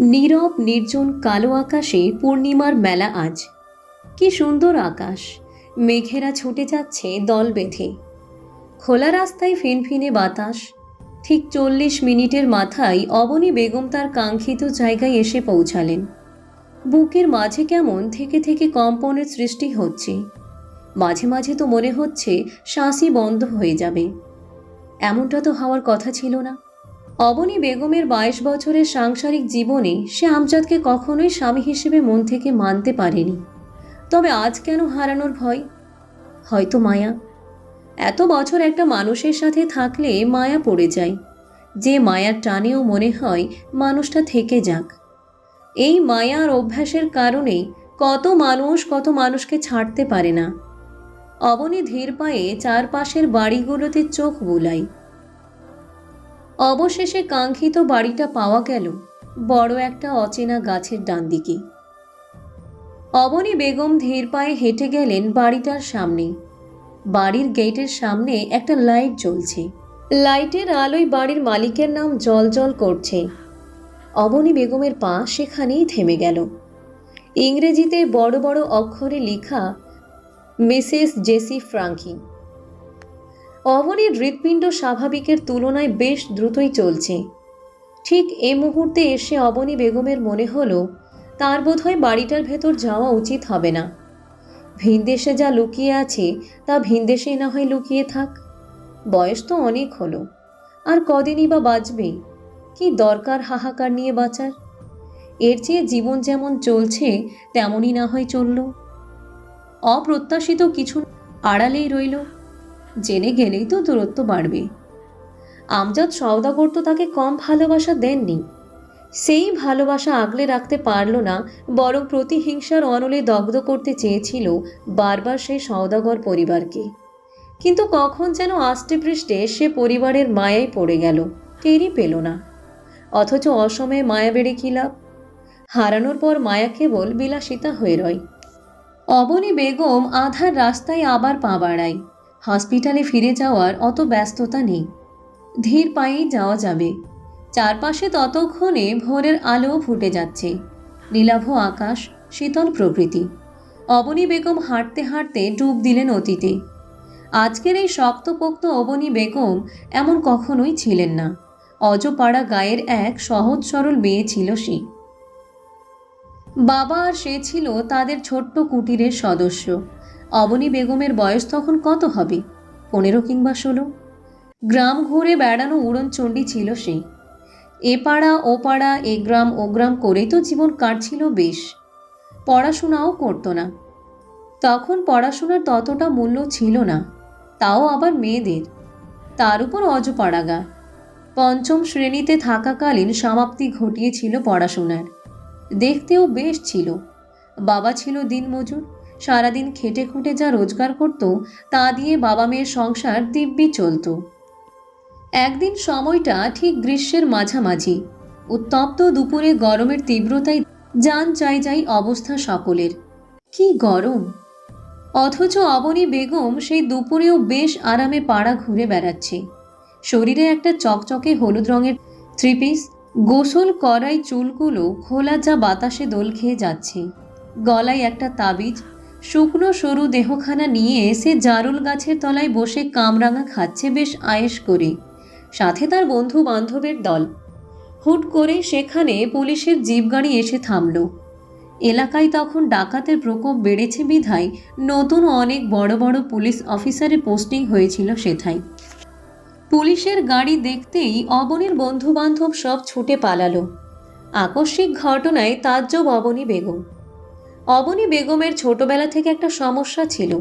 নীরব, নির্জন কালো আকাশে পূর্ণিমার মেলা আজ। কি সুন্দর আকাশ। মেঘেরা ছুটে যাচ্ছে দল বেঁধে। খোলা রাস্তায় ফিনফিনে বাতাস। ঠিক চল্লিশ মিনিটের মাথায় অবনী বেগম তার কাঙ্ক্ষিত জায়গায় এসে পৌঁছালেন। বুকের মাঝে কেমন থেকে থেকে কম্পনের সৃষ্টি হচ্ছে। মাঝে মাঝে তো মনে হচ্ছে শ্বাসই বন্ধ হয়ে যাবে। এমনটা তো হওয়ার কথা ছিল না। অবনী বেগমের বাইশ বছরের সাংসারিক জীবনে সে আমজাদকে কখনোই স্বামী হিসেবে মন থেকে মানতে পারেনি। তবে আজ কেন হারানোর ভয়? হয়তো মায়া। এত বছর একটা মানুষের সাথে থাকলে মায়া পড়ে যায়। যে মায়ার টানেও মনে হয় মানুষটা থেকে যাক। এই মায়ার অভ্যাসের কারণেই কত মানুষ কত মানুষকে ছাড়তে পারে না। অবনী ধীর পায়ে চারপাশের বাড়িগুলোতে চোখ বুলাই। অবশেষে কাঙ্ক্ষিত বাড়িটা পাওয়া গেল বড় একটা অচেনা গাছের ডান দিকে। অবনী বেগম ধীর পায়ে হেঁটে গেলেন বাড়িটার সামনে। বাড়ির গেটের সামনে একটা লাইট জ্বলছে। লাইটের আলোয় বাড়ির মালিকের নাম জল জল করছে। অবনী বেগমের পা সেখানেই থেমে গেল। ইংরেজিতে বড় বড় অক্ষরে লেখা, মিসেস জেসি ফ্রাঙ্কি। অবনীর হৃৎপিণ্ড স্বাভাবিকের তুলনায় বেশ দ্রুতই চলছে। ঠিক এ মুহূর্তে এসে অবনী বেগমের মনে হলো, তার বোধহয় বাড়িটার ভেতর যাওয়া উচিত হবে না। ভিনদেশে যা লুকিয়ে আছে, তা ভিনদেশেই না হয় লুকিয়ে থাক। বয়স তো অনেক হলো, আর কদিনই বা বাঁচবে, কি দরকার হাহাকার নিয়ে বাঁচার? এর চেয়ে জীবন যেমন চলছে, তেমনই না হয় চলল। অপ্রত্যাশিত কিছু আড়ালেই রইল। জেনে গেলেই তো দূরত্ব বাড়বে। আমজাদ সওদাগর তো তাকে কম ভালোবাসা দেননি। সেই ভালোবাসা আগলে রাখতে পারল না, বরং প্রতিহিংসার অনলে দগ্ধ করতে চেয়েছিল বারবার সেই সওদাগর পরিবারকে। কিন্তু কখন যেন আষ্টে পৃষ্ঠে সে পরিবারের মায়ায় পড়ে গেল, টেরই পেল না। অথচ অসময়ে মায়া বেড়ে লাভ? হারানোর পর মায়া কেবল বিলাসিতা হয়ে রয়। অবনী বেগম আধার রাস্তায় আবার পা বাড়ায়। হসপিটালে ফিরে যাওয়ার অত ব্যস্ততা নেই। ধীর পায়েই যাওয়া যাবে। চারপাশে ততক্ষণে ভোরের আলো ফুটে যাচ্ছে। নীলাভ আকাশ, শীতল প্রকৃতি। অবনী বেগম হাঁটতে হাঁটতে ডুব দিলেন অতীতে। আজকের এই শক্তপোক্ত অবনী বেগম এমন কখনোই ছিলেন না। অজপাড়া গায়ের এক সহজ সরল মেয়ে ছিল সে। বাবা আর সে ছিল তাদের ছোট্ট কুটিরের সদস্য। অবনী বেগমের বয়স তখন কত হবে? পনেরো কিংবা ষোলো? গ্রাম ঘুরে বেড়ানো উড়নচণ্ডী ছিল সেই। এ পাড়া, ও পাড়া, এ গ্রাম, ও গ্রাম করেই তো জীবন কাটছিল বেশ। পড়াশোনাও করতো না। তখন পড়াশোনার ততটা মূল্য ছিল না, তাও আবার মেয়েদের। তার উপর অজপাড়াগা। পঞ্চম শ্রেণীতে থাকাকালীন সমাপ্তি ঘটিয়েছিল পড়াশোনার। দেখতেও বেশ ছিল। বাবা ছিল দিনমজুর। সারাদিন খেটে খুঁটে যা রোজগার করত, তা দিয়ে বাবা মেয়ের সংসার দিব্যি চলত। একদিন সময়টা ঠিক গ্রীষ্মের মাঝামাঝি। উত্তপ্ত দুপুরে গরমের তীব্রতায় যান চাই যাই অবস্থা সকলের। কি গরম! অথচ অবনী বেগম সেই দুপুরেও বেশ আরামে পাড়া ঘুরে বেড়াচ্ছে। শরীরে একটা চকচকে হলুদ রঙের থ্রিপিস, গোসল করাই চুলগুলো খোলা যা বাতাসে দোল খেয়ে যাচ্ছে। গলায় একটা তাবিজ শুকনো সরু দেহখানা নিয়ে এসে জারুল গাছের তলায় বসে কামরাঙা খাচ্ছে বেশ আয়েস করে। সাথে তার বন্ধু বান্ধবের দল। হুট করে সেখানে পুলিশের জিপ গাড়ি এসে থামল। এলাকায় তখন ডাকাতের প্রকোপ বেড়েছে বিধায় নতুন অনেক বড় বড় পুলিশ অফিসারে পোস্টিং হয়েছিল সেথায়। পুলিশের গাড়ি দেখতেই অবনীর বন্ধু বান্ধব সব ছুটে পালালো। আকস্মিক ঘটনায় তাজ্জব অবনী বেগম। অবনী বেগমের ছোটবেলা থেকে একটা সমস্যা ছিল।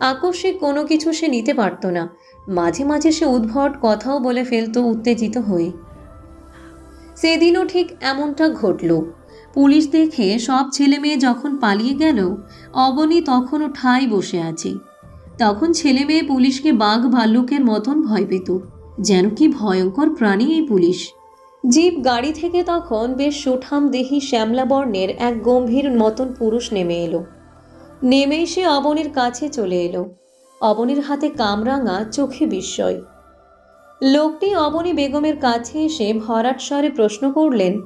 আকস্মিক কোনো কিছু সে নিতে পারত না। মাঝে মাঝে সে উদ্ভট কথাও বলে ফেলতো উত্তেজিত হয়ে। সেদিনও ঠিক এমনটা ঘটল। পুলিশ দেখে সব ছেলে মেয়ে যখন পালিয়ে গেল, অবনী তখনও ঠাই বসে আছে। তখন ছেলে মেয়ে পুলিশকে বাঘ ভাল্লুকের মতন ভয় পেত। যেন কি ভয়ঙ্কর প্রাণী এই পুলিশ। জিপ গাড়ি থেকে তখন বেশ সুঠাম দেহি শ্যামলা বর্ণের এক গম্ভীর মতন পুরুষ নেমে এলো। নেমেই সে অবনীর কাছে চলে এলো। অবনীর হাতে কামরাঙা চোখে বিস্ময়। লোকটি অবনী বেগমের কাছে এসে ভরাট স্বরে প্রশ্ন করলেন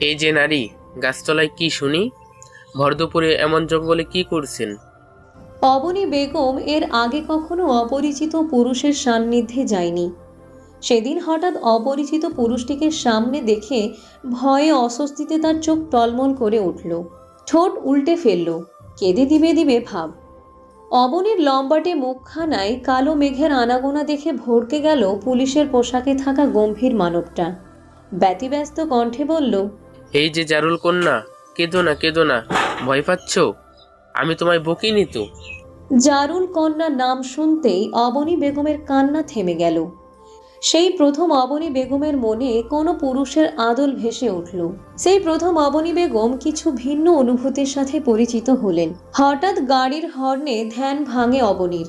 এই যে নারী গাছতলায় কি শুনি? ভরদুপুরে এমন জঙ্গলে কি করছেন? অবনী বেগম এর আগে কখনো অপরিচিত পুরুষের সান্নিধ্যে যায়নি। সেদিন হঠাৎ অপরিচিত পুরুষটিকে সামনে দেখে ভয়ে অস্বস্তিতে তার চোখ টলমল করে উঠল। ঠোঁট উল্টে ফেলল। কেঁদে দিবে দিবে ভাব। অবনীর লম্বাটে মুখখানায় কালো মেঘের আনাগোনা দেখে ভড়কে গেল পুলিশের পোশাকে থাকা গম্ভীর মানবটা। ব্যতিব্যস্ত কণ্ঠে বলল এই যে জারুল কন্যা কেঁদো না কেঁদো না ভয় পাচ্ছ? আমি তোমায় বকিনি তো? জারুল কন্যা নাম শুনতেই অবনী বেগমের কান্না থেমে গেল। সেই প্রথম অবনী বেগমের মনে কোনো পুরুষের আদল ভেসে উঠল। সেই প্রথম অবনী বেগম কিছু ভিন্ন অনুভূতির সাথে পরিচিত হলেন। হঠাৎ গাড়ির হর্নে ধ্যান ভাঙে অবনীর।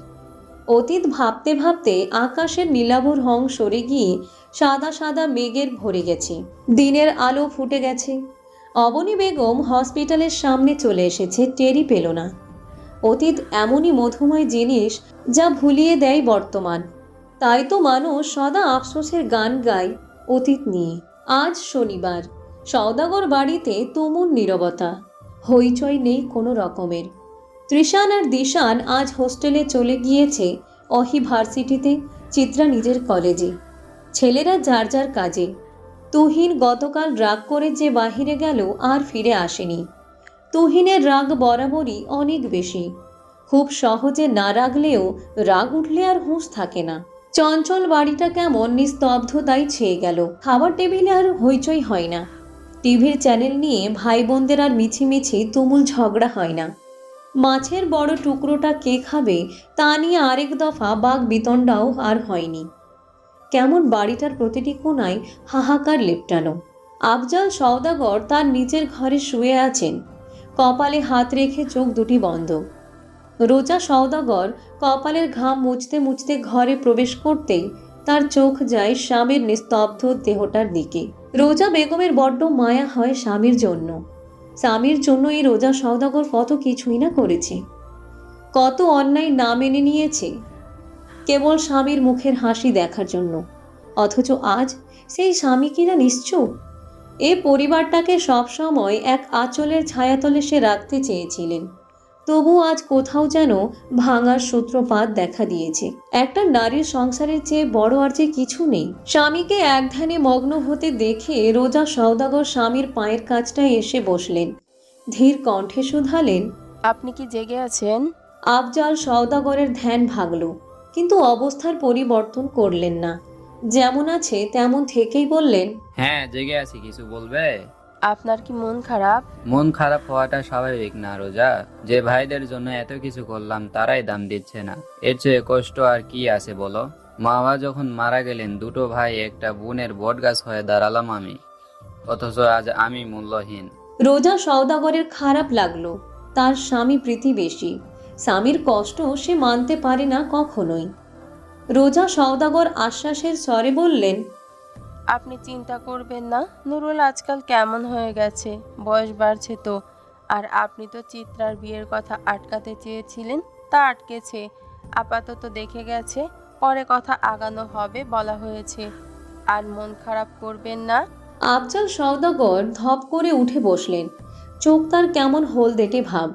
অতীত ভাবতে ভাবতে আকাশের নীলাভ রং সরে গিয়ে সাদা সাদা মেঘের ভরে গেছে। দিনের আলো ফুটে গেছে। অবনী বেগম হসপিটালের সামনে চলে এসেছে টেরি পেল না। অতীত এমনই মধুময় জিনিস যা ভুলিয়ে দেয় বর্তমান। তাই তো মানুষ সদা আফসোসের গান গায় অতীত নিয়ে। আজ শনিবার। সওদাগর বাড়িতে তুমুল নীরবতা। হইচই নেই কোনো রকমের। তৃষান আর দিশান আজ হোস্টেলে চলে গিয়েছে অহি ভার্সিটিতে, চিত্রা নিজের কলেজে। ছেলেরা যার যার কাজে। তুহিন গতকাল রাগ করে যে বাহিরে গেল আর ফিরে আসেনি। তুহিনের রাগ বরাবরই অনেক বেশি। খুব সহজে না রাগলেও রাগ উঠলে আর হুঁশ থাকে না। চঞ্চল বাড়িটা কেমন নিস্তব্ধতায় ছেয়ে গেল। খাবার টেবিলে আর হইচই হয় না। টিভির চ্যানেল নিয়ে ভাই বোনদের আর মিছিমিছি তুমুল ঝগড়া হয় না। মাছের বড় টুকরোটা কে খাবে তা নিয়ে আরেক দফা বাঘ বিতণ্ডাও আর হয়নি। কেমন বাড়িটার প্রতিটি কোণায় হাহাকার লেপটানো আফজাল সওদাগর তার নিজের ঘরে শুয়ে আছেন। কপালে হাত রেখে চোখ দুটি বন্ধ। রোজা সওদাগর কপালের ঘাম মুছতে মুছতে ঘরে প্রবেশ করতেই তার চোখ যায় স্বামীর নিস্তব্ধ দেহটার দিকে। রোজা বেগমের বড্ড মায়া হয় স্বামীর জন্য। স্বামীর জন্য এই রোজা সওদাগর কত কিছুই না করেছে। কত অন্যায় না মেনে নিয়েছে। কেবল স্বামীর মুখের হাসি দেখার জন্য। অথচ আজ সেই স্বামী কিনা নিশ্চুপ? এ পরিবারটাকে সবসময় এক আঁচলের ছায়াতলে সে রাখতে চেয়েছিলেন। তবু আজ কোথাও যেন ভাঙার সূত্রপাত দেখা দিয়েছে। একটা নারীর সংসারের চেয়ে বড় আর যে কিছু নেই। স্বামীকে এক ধ্যানে মগ্ন হতে দেখে রোজা সওদাগর স্বামীর পায়ের কাছটায় এসে বসলেন। ধীর কণ্ঠে শুধালেন আপনি কি জেগে আছেন? আফজাল সওদাগরের ধ্যান ভাগল কিন্তু অবস্থার পরিবর্তন করলেন না। যেমন আছে তেমন থেকেই বললেন হ্যাঁ জেগে আছি কিছু বলবে? আপনার কি মন খারাপ? মন খারাপ হওয়াটা স্বাভাবিক না রোজা। যে ভাইদের জন্য এত কিছু করলাম তারাই দাম দিচ্ছে না। এর চেয়ে কষ্ট আর কি আছে বলো? মা বাবা যখন মারা গেলেন দুটো ভাই একটা বোনের বটগাছ হয়ে দাঁড়ালাম আমি। অথচ আজ আমি মূল্যহীন। রোজা সওদাগরের খারাপ লাগল। তার স্বামী প্রীতিবেশী স্বামীর কষ্ট সে মানতে পারে না কখনোই। রোজা সওদাগর আশ্বাসের স্বরে বললেন আপনি চিন্তা করবেন না। নুরুল আজকাল কেমন হয়ে গেছে? বয়স বাড়ছে তো। আর আপনি তো চিত্রার বিয়ের কথা আটকাতে চেয়েছিলেন, তা আটকেছে। আপাতত দেখে গেছে, পরে কথা আগানো হবে বলা হয়েছে। আর মন খারাপ করবেন না। আফজাল সওদাগর ধপ করে উঠে বসলেন। চোখ তার কেমন হলদেটে ভাব।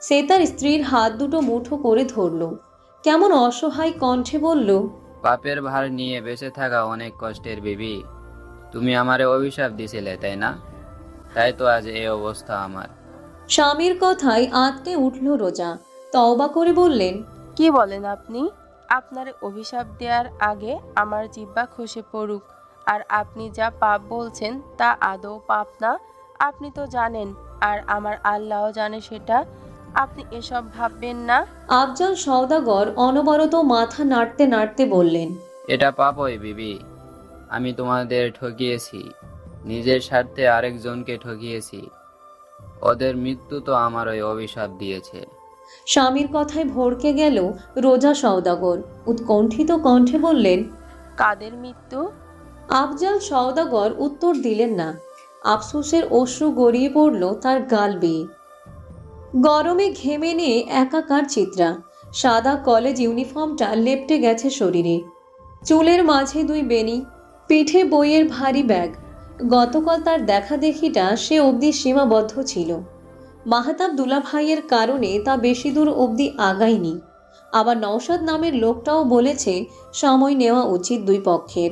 সে তার স্ত্রীর হাত দুটো মুঠো করে ধরল। কেমন অসহায় কণ্ঠে বলল পাপের ভার নিয়ে বেঁচে থাকা অনেক কষ্টের বিবি। তুমি আমারে অভিশাপ দিছিলে তাই না? তাই তো আজ এই অবস্থা আমার। স্বামীর কথায় আঁতকে উঠল রোজা। তওবা করে বললেন কি বলেন আপনি? আপনার অভিশাপ দেওয়ার আগে আমার জিব্বা খসে পড়ুক। আর আপনি যা পাপ বলছেন তা আদৌ পাপ না? আপনি তো জানেন আর আমার আল্লাহও জানে সেটা। আপনি এসব ভাববেন না। আফজাল সওদাগর অনবরত মাথা নাড়তে নাড়তে বললেন এটা পাপই বিবি। আমি তোমাদের ঠকিয়েছি। নিজের স্বার্থে আরেকজনকে ঠকিয়েছি। ওদের মৃত্যু তো আমার ওই অভিশাপ দিয়েছে। স্বামীর কথায় ভড়কে গেল রোজা সওদাগর। উৎকণ্ঠিত কণ্ঠে বললেন কাদের মৃত্যু? আফজাল সওদাগর উত্তর দিলেন না। আফসোসের অশ্রু গড়িয়ে পড়ল তার গাল বেয়ে। গরমে ঘেমে নিয়ে একাকার চিত্রা। সাদা কলেজ ইউনিফর্মটা লেপটে গেছে শরীরে। চুলের মাঝে দুই বেনি পিঠে বইয়ের ভারী ব্যাগ। গতকাল তার দেখা দেখিটা সে অবধি সীমাবদ্ধ ছিল। মাহাতাব দুলাভাইয়ের কারণে তা বেশি দূর অবধি আগায়নি। আবার নওশাদ নামের লোকটাও বলেছে, সময় নেওয়া উচিত দুই পক্ষের।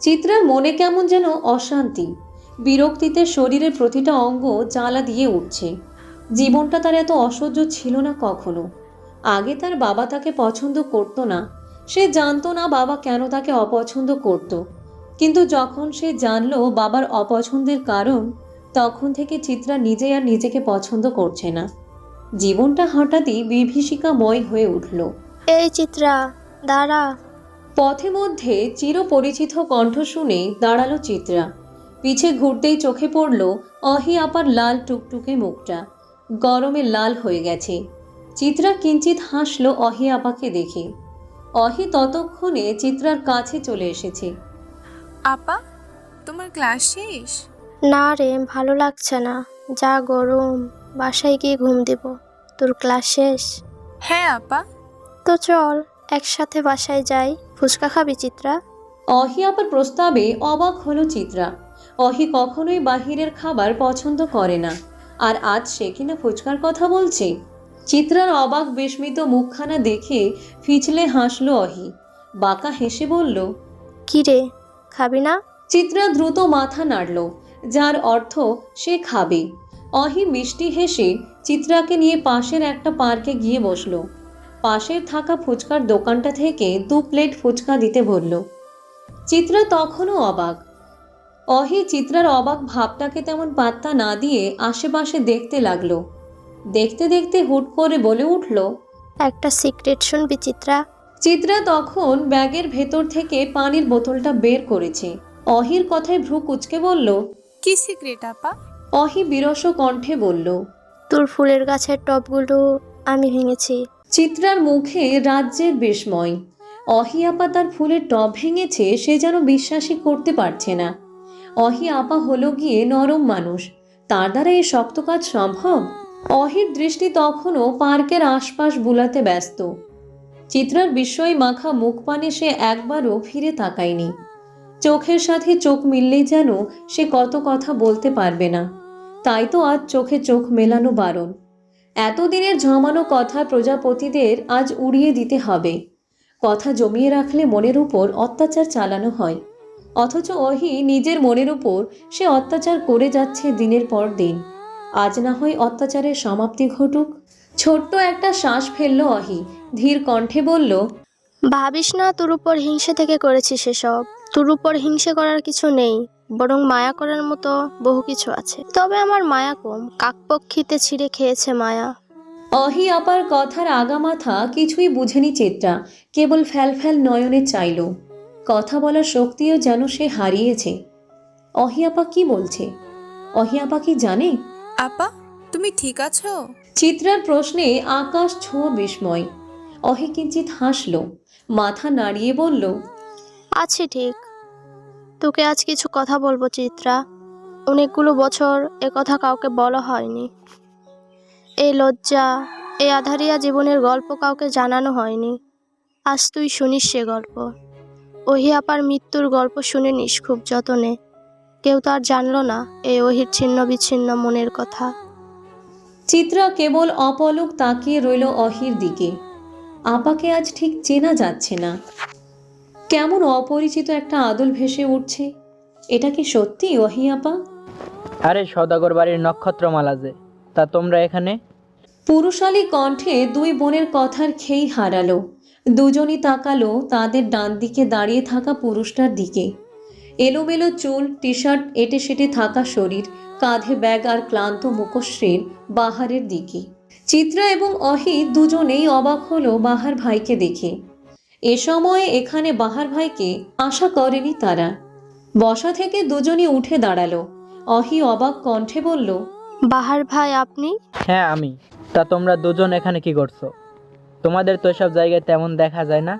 চিত্রার মনে কেমন যেন অশান্তি। বিরক্তিতে শরীরের প্রতিটা অঙ্গ জ্বালা দিয়ে উঠছে। জীবনটা তার এত অসহ্য ছিল না কখনো। আগে তার বাবা তাকে পছন্দ করতো না। সে জানতো না বাবা কেন তাকে অপছন্দ করত। কিন্তু যখন সে জানলো বাবার অপছন্দের কারণ তখন থেকে চিত্রা নিজে আর নিজেকে পছন্দ করছে না। জীবনটা হঠাৎই বিভীষিকাময় হয়ে উঠল। এই চিত্রা দাঁড়া। পথে মধ্যে চিরপরিচিত কণ্ঠ শুনে দাঁড়াল চিত্রা। পিছে ঘুরতেই চোখে পড়ল অহি আপার লাল টুকটুকে মুখটা। গরমে লাল হয়ে গেছে। চিত্রা কিঞ্চিত হাসলো অহি আপাকে দেখে। অহি ততক্ষণে চিত্রার কাছে চলে এসেছে। আপা তোমার ক্লাস শেষ? না রে ভালো লাগছে না। যা গরম বাসায় গিয়ে ঘুম দেব। তোর ক্লাস শেষ? হ্যাঁ আপা। তো চল একসাথে বাসায় যাই। ফুচকা খাবি চিত্রা? অহি আপার প্রস্তাবে অবাক হলো চিত্রা। অহি কখনোই বাহিরের খাবার পছন্দ করে না। আর আজ সে কিনা ফুচকার কথা বলছে? চিত্রার অবাক বিস্মিত মুখখানা দেখে ফিচলে হাসলো অহি। বাঁকা হেসে বলল কি রে খাবি না? চিত্রা দ্রুত মাথা নাড়ল যার অর্থ সে খাবে। অহি মিষ্টি হেসে চিত্রাকে নিয়ে পাশের একটা পার্কে গিয়ে বসল। পাশের থাকা ফুচকার দোকানটা থেকে দু প্লেট ফুচকা দিতে বলল। চিত্রা তখনও অবাক অহি চিত্রার অবাক ভাবটাকে তেমন পাত্তা না দিয়ে আশেপাশে দেখতে লাগল। দেখতে দেখতে হুট করে বলে উঠল একটা সিক্রেট শুনবি চিত্রা? চিত্রা তখন ব্যাগের ভেতর থেকে পানির বোতলটা বের করেছে। অহির কথায় ভ্রু কুচকে বলল কি সিক্রেট আপা? অহি বিরস কণ্ঠে বলল তোর ফুলের গাছের টবগুলো আমি ভেঙেছি। চিত্রার মুখে রাজ্যের বিস্ময়। অহি আপা তার ফুলের টব ভেঙেছে সে যেন বিশ্বাসই করতে পারছে না। অহি আপা হলো গিয়ে নরম মানুষ। তার দ্বারা এই শক্ত কাজ সম্ভব? অহির দৃষ্টি তখনও পার্কের আশপাশ বুলাতে ব্যস্ত। চিত্রার বিস্ময় মাখা মুখ পানে সে একবারও ফিরে তাকায়নি। চোখের সাথে চোখ মিললেই যেন সে কত কথা বলতে পারবে না। তাই তো আজ চোখে চোখ মেলানো বারণ। এতদিনের জমানো কথা প্রজাপতিদের আজ উড়িয়ে দিতে হবে। কথা জমিয়ে রাখলে মনের উপর অত্যাচার চালানো হয়। অথচ অহি নিজের মনের উপর সে অত্যাচার করে যাচ্ছে দিনের পর দিন। আজ না হয় অত্যাচারের সমাপ্তি ঘটুক। ছোট্ট একটা শ্বাস ফেলল অহি। ধীর কণ্ঠে বলল ভাবিস না তোর উপর হিংসে থেকে করেছি সেসব। তোর উপর হিংসে করার কিছু নেই বরং মায়া করার মতো বহু কিছু আছে। তবে আমার মায়া কম। কাকপক্ষিতে ছিঁড়ে খেয়েছে মায়া। অহি আপার কথার আগামাথা কিছুই বুঝেনি চিত্রা কেবল ফ্যাল ফ্যাল নয়নে চাইল। কথা বলার শক্তিও যেন সে হারিয়েছে। অহি আপা কি বলছে? অহিয়াপা কি জানে? আপা তুমি ঠিক আছো? চিত্রার প্রশ্নে আকাশ ছোঁয়া বিস্ময়। অহি কিঞ্চিত হাসল মাথা নাড়িয়ে বলল আছে ঠিক। তোকে আজ কিছু কথা বলব চিত্রা। অনেকগুলো বছর এ কথা কাউকে বলা হয়নি। এই লজ্জা এই আধারিয়া জীবনের গল্প কাউকে জানানো হয়নি। আজ তুই শুনিস সে গল্প। ওহি আপার মৃত্যুর গল্প শুনে নিস খুব যতনে। কেউ তো আর জানলো না এই ওহির ছিন্ন বিচ্ছিন্ন মনের কথা। চিত্রা কেবল অপলক তাকিয়ে রইল অহির দিকে। আপাকে আজ ঠিক চেনা যাচ্ছে না। কেমন অপরিচিত একটা আদল ভেসে উঠছে এটা কি সত্যি অহি আপা? আরে সদাগর বাড়ির নক্ষত্রমালা যে তা তোমরা এখানে? পুরুষালী কণ্ঠে দুই বোনের কথার খেই হারালো। দুজনই তাকালো তাদের ডান দিকে দাঁড়িয়ে থাকা পুরুষটার দিকে। এলোমেলো চুল টি শার্ট এটে সেটে থাকা শরীর কাঁধে ব্যাগ আর ক্লান্ত মুখশ্রীর বাহারের দিকে। চিত্রা এবং অহি দুজনেই অবাক হলো বাহার ভাইকে দেখে। এ সময়ে এখানে বাহার ভাইকে আশা করেনি তারা। বসা থেকে দুজনই উঠে দাঁড়াল। অহি অবাক কণ্ঠে বলল বাহার ভাই আপনি? হ্যাঁ আমি। তা তোমরা দুজন এখানে কি করছ? তোমাদের তো সব জায়গায় তেমন দেখা যায় না।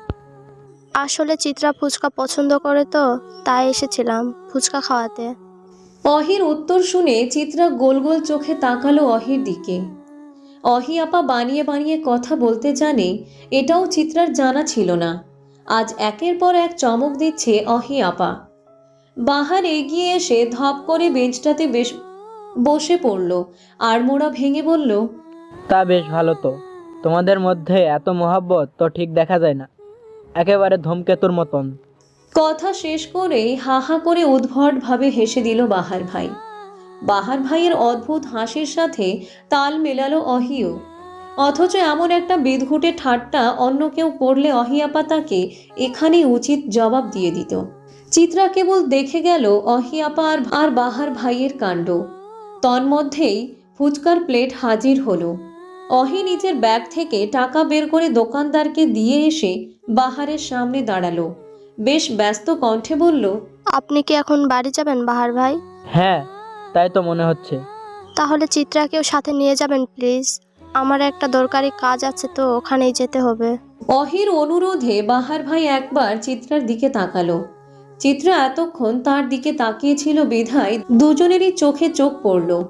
আসলে চিত্রা ফুচকা পছন্দ করে তো তাই এসেছিলাম ফুচকা খাওয়াতে। অহির উত্তর শুনে চিত্রা গোল গোল চোখে তাকালো অহির দিকে। অহি আপা বানিয়ে বানিয়ে কথা বলতে জানে এটাও চিত্রার জানা ছিল না। আজ একের পর এক চমক দিচ্ছে অহি আপা। বাহার এগিয়ে এসে ধপ করে বেঞ্চটাতে বেশ বসে পড়ল আর মোড়া ভেঙে বলল তা বেশ ভালো তো। তোমাদের মধ্যে এত মহাব্বত, তো ঠিক দেখা যায় না। একেবারে ধূমকেতুর মতন। কথা শেষ করেই হা হা করে উদ্ভটভাবে হেসে দিল বাহার ভাই। বাহার ভাইয়ের অদ্ভুত হাসির সাথে তাল মেলালো অহিও। অথচ এমন একটা বিদঘুটে ঠাট্টা অন্য কেউ করলে অহিয়াপা তাকে এখানেই উচিত জবাব দিয়ে দিত। চিত্রা কেবল দেখে গেল অহিয়াপা আর আর বাহার ভাইয়ের কাণ্ড। তন্মধ্যেই ফুচকার প্লেট হাজির হলো। অহি নিজের ব্যাগ থেকে টাকা বের করে দোকানদারকে দিয়ে এসে বাহারের সামনে দাঁড়াল। বেশ ব্যস্ত কণ্ঠে বলল আপনি কি এখন বাড়ি যাবেন বাহার ভাই? হ্যাঁ তাই তো মনে হচ্ছে। তাহলে চিত্রাকেও সাথে নিয়ে যাবেন প্লিজ। আমার একটা দরকারি কাজ আছে তো ওখানেই যেতে হবে। অহির অনুরোধে বাহার ভাই একবার চিত্রার দিকে তাকালো। চিত্রা এতক্ষণ তার দিকে তাকিয়েছিল বিধায় দুজনেরই চোখে চোখ পড়ল।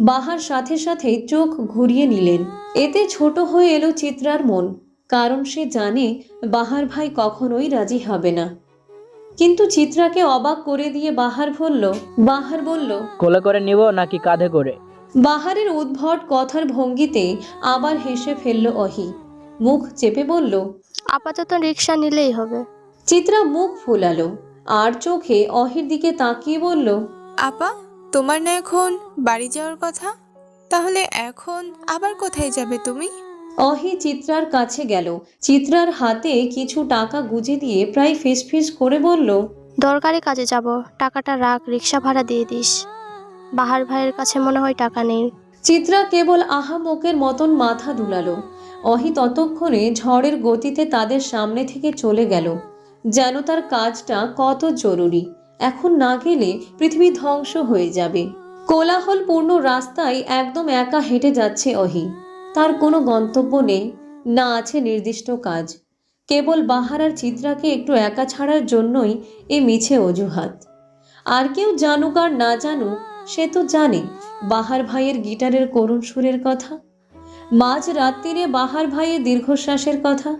বাহার সাথে সাথে চোখ ঘুরিয়ে নিলেন। এতে ছোট হয়ে এলো চিত্রার মন। কারণ সে জানে বাহার ভাই কখনোই রাজি হবে না। কিন্তু চিত্রাকে অবাক করে দিয়ে বাহার বলল বাহার বলল কোলে করে নিব নাকি কাঁধে করে? বাহারের উদ্ভট কথার ভঙ্গিতে আবার হেসে ফেলল অহি। মুখ চেপে বলল আপাতত রিক্সা নিলেই হবে। চিত্রা মুখ ফুলালো। আর চোখে অহির দিকে তাকিয়ে বলল আপা তোমার না এখন বাড়ি যাওয়ার কথা? তাহলে এখন আবার কোথায় যাবে তুমি? অহি চিত্রার কাছে গেল। চিত্রার হাতে কিছু টাকা গুজে দিয়ে প্রায় ফিসফিস করে বলল দরকারি কাজে যাব। টাকাটা রাখ রিক্সা ভাড়া দিয়ে দিস। বাহার ভাইয়ের কাছে মনে হয় টাকা নেই। চিত্রা কেবল আহামকের মতন মাথা দুলালো। অহি ততক্ষণে ঝড়ের গতিতে তাদের সামনে থেকে চলে গেল। যেন তার কাজটা কত জরুরি। এখন না গেলে পৃথিবী ধ্বংস হয়ে যাবে। কোলাহলপূর্ণ রাস্তায় একদম একা হেঁটে যাচ্ছে অহি। তার কোনো গন্তব্য নেই, না আছে নির্দিষ্ট কাজ। কেবল বাহার আর চিত্রাকে একটু একা ছাড়ার জন্যই এ মিছে অজুহাত। আর কেউ জানুক আর না জানুক, সে তো জানে বাহার ভাইয়ের গিটারের করুণ সুরের কথা। মাঝ রাত্রিরে বাহার ভাইয়ের দীর্ঘশ্বাসের কথা।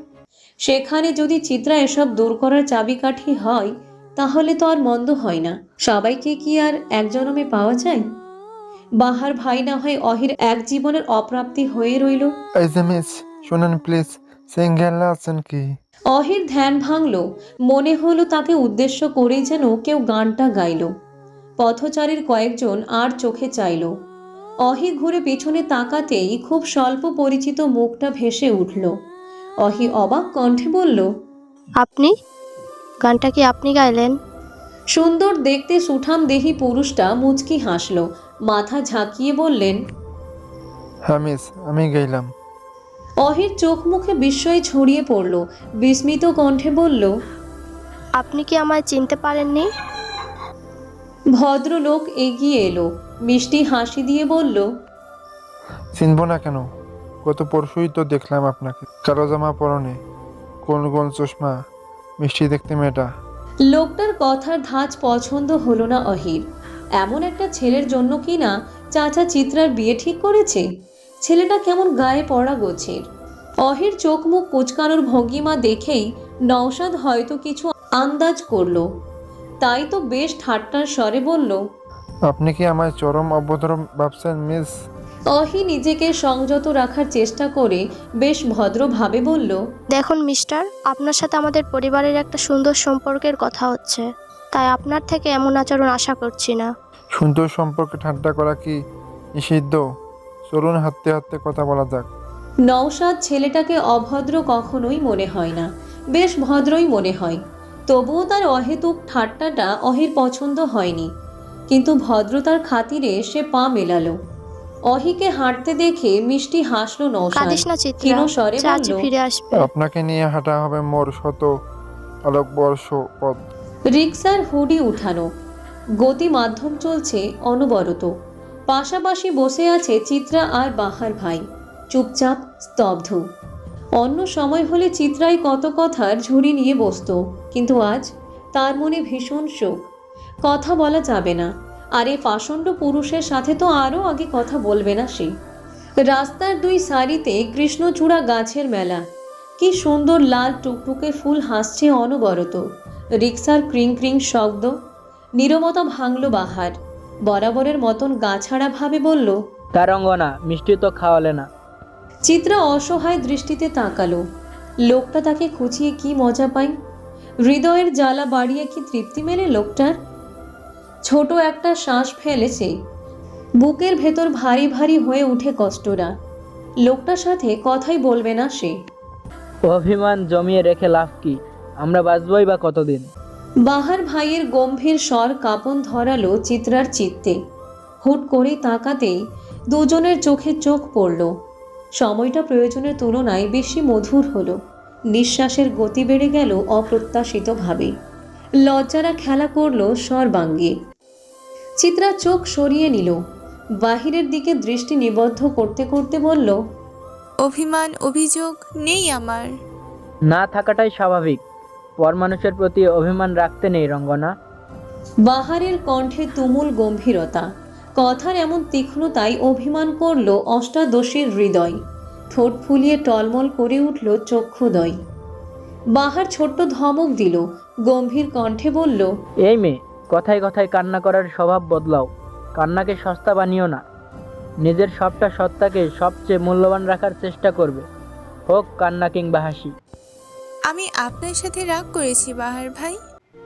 সেখানে যদি চিত্রা এসব দূর করার চাবিকাঠি হয় তাহলে তো আর মন্দ হয় না। সবাইকে কি আর এক জনমে পাওয়া যায়? বাহার ভাই না হয় অহির এক জীবনের অপ্রাপ্তি হয়ে রইল। শুনুন প্লিজ সিঙ্গেল আছেন কি? অহির ধ্যান ভাঙল। মনে হলো তাকে উদ্দেশ্য করেই যেন কেউ গানটা গাইল। পথচারীর কয়েকজন আর চোখে চাইল। অহি ঘুরে পিছনে তাকাতেই খুব স্বল্প পরিচিত মুখটা ভেসে উঠল। অহি অবাক কণ্ঠে বলল আপনি গানটা কি আপনি গাইলেন? সুন্দর দেখতে সুঠাম দেহি পুরুষটা মুচকি হাসল। মাথা ঝাঁকিয়ে বললেন হ্যাঁ মিস আমি গেলাম অহির চোখ মুখে বিস্ময় ছড়িয়ে পড়ল। বিস্মিত কণ্ঠে বলল আপনি কি আমায় চিনতে পারেননি? ভদ্রলোক এগিয়ে এলো। মিষ্টি হাসি দিয়ে বলল চিনব না কেন? গত পরশুই তো দেখলাম আপনাকে। কালো জামা পরনে। কোন কোন চশমা। মিষ্টি দেখতে মেয়েটা। লোকটার কথার ধাঁচ পছন্দ হলো না অহির। এমন একটা ছেলের জন্য কি না চাচা চিত্রার বিয়ে ঠিক করেছে? ছেলেটা কেমন গায়ে পড়া গোছের। অহির চোখ মুখ কুচকানোর ভঙ্গিমা দেখেই নওশাদ হয়তো কিছু আন্দাজ করল। তাই তো বেশ ঠাট্টার স্বরে বলল আপনি কি আমায় চরম অভদ্র ভাবছেন মিস? অহি নিজেকে সংযত রাখার চেষ্টা করে বেশ ভদ্রভাবে বলল দেখুন মিস্টার আপনার সাথে আমাদের পরিবারের একটা সুন্দর সম্পর্কের কথা হচ্ছে তাই আপনার থেকে এমন আচরণ আশা করছি না। সুন্দর সম্পর্কে ঠাট্টা করা কি নিষিদ্ধ? চলুন হাঁটতে হাঁটতে কথা বলা যাক। নওশাদ ছেলেটাকে অভদ্র কখনোই মনে হয় না বেশ ভদ্রই মনে হয়। তবুও তার অহেতুক ঠাট্টাটা অহির পছন্দ হয়নি কিন্তু ভদ্রতার খাতিরে সে পা মেলালো। অহিকে হাঁটতে দেখে মিষ্টি হাসলো নওশাদ কাঁদিস না চিত্রা ক্ষীণ স্বরে চাচি বলল, ফিরে আসবে। আপনাকে নিয়ে হাঁটা হবে মোর শত আলোকবর্ষ পথ। রিক্সার হুডি উঠানো গতি মাধ্যম চলছে অনবরত। পাশাপাশি বসে আছে চিত্রা আর বাহার ভাই চুপচাপ স্তব্ধ। অন্য সময় হলে চিত্রাই কত কথার ঝুড়ি নিয়ে বসতো কিন্তু আজ তার মনে ভীষণ শোক। কথা বলা যাবে না। আর এ পাষণ্ড পুরুষের সাথে তো আরও আগে কথা বলবে না সে। রাস্তার দুই সারিতে কৃষ্ণচূড়া গাছের মেলা। কি সুন্দর লাল টুকটুকে ফুল হাসছে অনবরত। রিক্সার ক্রিং ক্রিং শব্দ। নীরবতা ভাঙল বাহার। বরাবরের মতন গাছাড়া ভাবে বলল তার অঙ্গনা মিষ্টি তো খাওয়ালে না। চিত্রা অসহায় দৃষ্টিতে তাকালো। লোকটা তাকে খুঁচিয়ে কি মজা পায়? হৃদয়ের জ্বালা বাড়িয়ে কি তৃপ্তি মেলে লোকটার? ছোট একটা শ্বাস ফেলেছে। বুকের ভেতর ভারী ভারী হয়ে উঠে কষ্টরা লোকটার সাথে কথাই বলবে না সে। অভিমান জমিয়ে রেখে লাভ কি? আমরা বাঁচবই বা কতদিন? বাহার ভাইয়ের গম্ভীর স্বর কাঁপন ধরালো চিত্রার চিত্তে। হুট করে তাকাতেই দুজনের চোখে চোখ পড়ল। সময়টা প্রয়োজনের তুলনায় বেশি মধুর হলো। নিঃশ্বাসের গতি বেড়ে গেল অপ্রত্যাশিতভাবে। লজ্জারা খেলা করল সর্বাঙ্গে চিত্রা চোখ সরিয়ে নিল। বাহিরের দিকে দৃষ্টি নিবদ্ধ করতে করতে বলল অভিমান অভিযোগ নেই আমার। না থাকাটাই স্বাভাবিক। পর মানুষের প্রতি অভিমান রাখতে নেই রঙ্গনা। বাহারের কণ্ঠে তুমুল গম্ভীরতা। কথার এমন তীক্ষ্ণতায় অভিমান করল অষ্টাদশীর হৃদয়। ঠোঁট ফুলিয়ে টলমল করে উঠল চক্ষুদয়। বাহার ছোট্ট ধমক দিল গম্ভীর কণ্ঠে বলল এই মেয়ে কথায় কথায় কান্না করার স্বভাব বদলাও। কান্নাকে সস্তা বানিও না। নিজের সবটা সত্তাকে সবচেয়ে মূল্যবান রাখার চেষ্টা করবে। হোক কান্না কিংবা হাসি। আমি আপনার সাথে রাগ করেছি বাহার ভাই।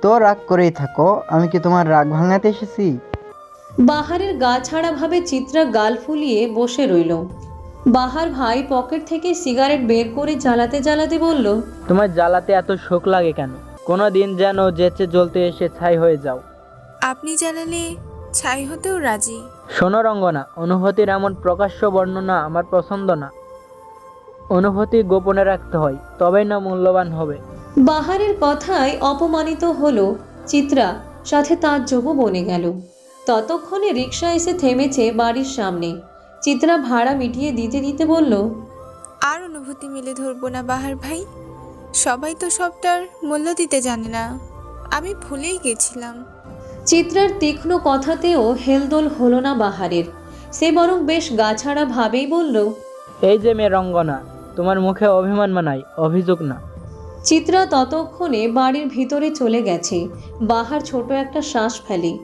তো রাগ করেই থাকো। আমি কি তোমার রাগ ভাঙাতে এসেছি? বাহারের গা ছাড়া ভাবে চিত্রা গাল ফুলিয়ে বসে রইল। বাহার ভাই পকেট থেকে সিগারেট বের করে জ্বালাতে জ্বালাতে বলল তোমার জ্বালাতে এত শোক লাগে কেন? কোনো দিন যেন যেচে জ্বলতে এসে ছাই হয়ে যাও। আপনি জ্বালালে ছাই হতেও রাজি। শোনো রঙ্গনা অনুভূতির এমন প্রকাশ্য বর্ণনা আমার পছন্দ না। অনুভূতি গোপনে রাখতে হয় তবেই না মূল্যবান হবে। বাহারের কথায় অপমানিত হলো চিত্রা সাথে তার যোগও বনে গেল। ততক্ষণে রিক্সা এসে থেমেছে বাড়ির সামনে। চিত্রা ভাড়া মিটিয়ে দিতে দিতে বলল আর অনুভূতি মিলে ধরবো না বাহার ভাই। সবাই তো সবটার মূল্য দিতে জানে না। আমি ভুলেই গেছিলাম। চিত্রার তীক্ষ্ণ কথাতেও হেলদোল হলো না বাহারের। সে বরং বেশ গাছাড়া ভাবেই বলল এই যে মেয়ে রঙ্গনা তোমার মুখে অভিমান মানাই অভিযোগ না। চিত্রা ততক্ষণে বাড়ির ভিতরে চলে গেছে। বাহার ছোট একটা শ্বাস ফেলে।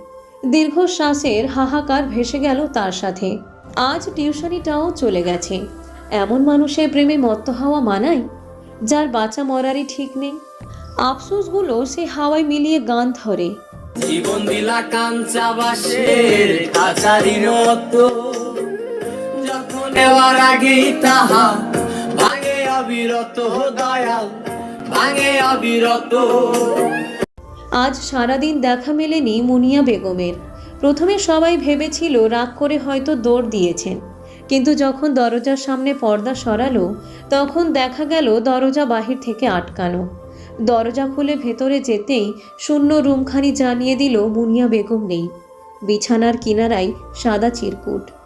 দীর্ঘশ্বাসের হাহাকার ভেসে গেল তার সাথে। আজ টিউশনিটাও চলে গেছে। এমন মানুষের প্রেমে মত্ত হওয়া মানায় যার বাঁচা মরারই ঠিক নেই। আফসোসগুলো সে হাওয়ায় মিলিয়ে গান ধরে। জীবন দিলা কাঞ্চা বাসের কাচারির মতো যখন নেওয়ার আগেই তাহা ভাঙে অবিরত দয়াল, ভাঙে অবিরত। আজ সারাদিন দেখা মেলেনি মুনিয়া বেগমের। প্রথমে সবাই ভেবেছিল রাগ করে হয়তো দৌড় দিয়েছেন। কিন্তু যখন দরজার সামনে পর্দা সরালো, তখন দেখা গেল দরজা বাহির থেকে আটকানো। দরজা খুলে ভেতরে যেতেই শূন্য রুমখানি জানিয়ে দিল মুনিয়া বেগম নেই। বিছানার কিনারায় সাদা চিরকুট।